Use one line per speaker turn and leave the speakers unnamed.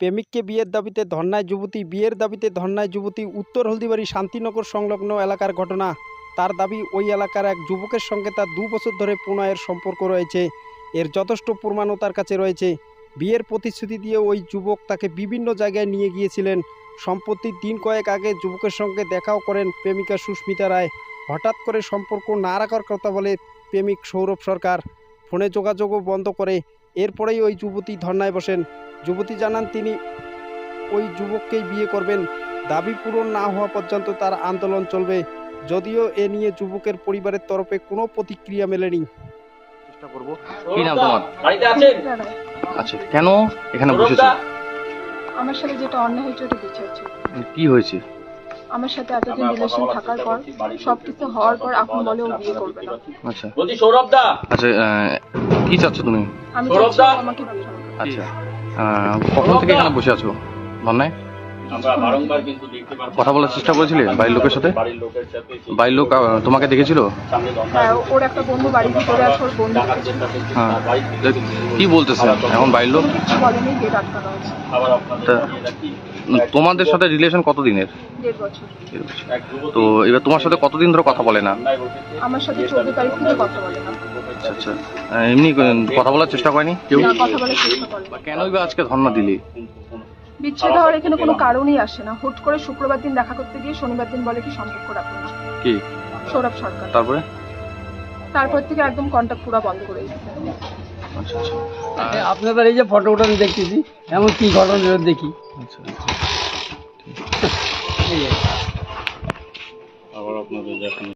প্রেমিককে বিয়ের দাবিতে ধর্নায় যুবতী, বিয়ের দাবিতে ধর্নায় যুবতী উত্তর হলদিবাড়ি শান্তিনগর সংলগ্ন এলাকার ঘটনা। তার দাবি, ওই এলাকার এক যুবকের সঙ্গে তার দু বছর ধরে প্রণয়ের সম্পর্ক রয়েছে। এর যথেষ্ট প্রমাণও তার কাছে রয়েছে। বিয়ের প্রতিশ্রুতি দিয়ে ওই যুবক তাকে বিভিন্ন জায়গায় নিয়ে গিয়েছিলেন। সম্প্রতি দিন কয়েক আগে যুবকের সঙ্গে দেখাও করেন প্রেমিকা সুস্মিতা রায়। হঠাৎ করে সম্পর্ক না রাখার কথা বলে প্রেমিক সৌরভ সরকার। ফোনে যোগাযোগও বন্ধ করে। এরপরেই ওই যুবতী ধর্নায় বসেন। যুবতী জানান তিনি ওই যুবককেই বিয়ে করবেন। দাবি পূরণ না হওয়া পর্যন্ত তার আন্দোলন চলবে। যদিও এ নিয়ে যুবকের পরিবারের তরফে কোনো প্রতিক্রিয়া মেলেনি।
চেষ্টা করব। কি নাম তোমার?
বাড়িতে আছেন?
আচ্ছা কেন এখানে বসেছো?
আমার সাথে যেটা অন্যায় হয়েছে ওটা বিচার চাই।
কি হয়েছে?
আমার সাথে এতদিন রিলেশন থাকার পর সবকিছু হওয়ার পর এখন বলে ও বিয়ে করবে না।
আচ্ছা।
বলছি সৌরভ দা!
আচ্ছা কি চাচ্ছ তুমি?
আমি
সৌরভ দা।
আমাকে
আচ্ছা। কখন থেকে এখানে বসে আছো? ধন্যায়
আমরা বারংবার কিন্তু দেখতে পাচ্ছি
কথা বলার চেষ্টা করেছিলে বাড়ির লোকের সাথে?
বাড়ির
লোক তোমাকে দেখেছিল?
হ্যাঁ
হ্যাঁ। কি বলতেছে? এখন বাড়ির লোক? তোমাদের সাথে রিলেশন কতদিনের?
দেড় বছর।
তো এবার তোমার সাথে কতদিন ধরে কথা বলে না?
আমার সাথে চোদ্দ তারিখ থেকে কথা বলে না।
আচ্ছা আচ্ছা। এমনি কথা বলার চেষ্টা করেনি কেউ?
না কথা বলার চেষ্টা করে না।
কেনই বা আজকে ধর্ণা দিলি?
বিচ্ছেদ হওয়ার এখানে কোনো কারণই আসে না। হুট করে শুক্রবার দিন দেখা করতে গিয়ে শনিবার দিন বলে কি সম্পর্ক রাখব না।
কি?
সৌরভ সরকার।
তারপরে?
তারপর থেকে একদম কন্ট্যাক্ট পুরো বন্ধ করে দিয়েছে।
আচ্ছা আচ্ছা।
আপনাদের এই যে ফটো উঠান দেখতেছি এমন কি ঘটনা দেখি?
আচ্ছা।
আবার আপনাদের যখন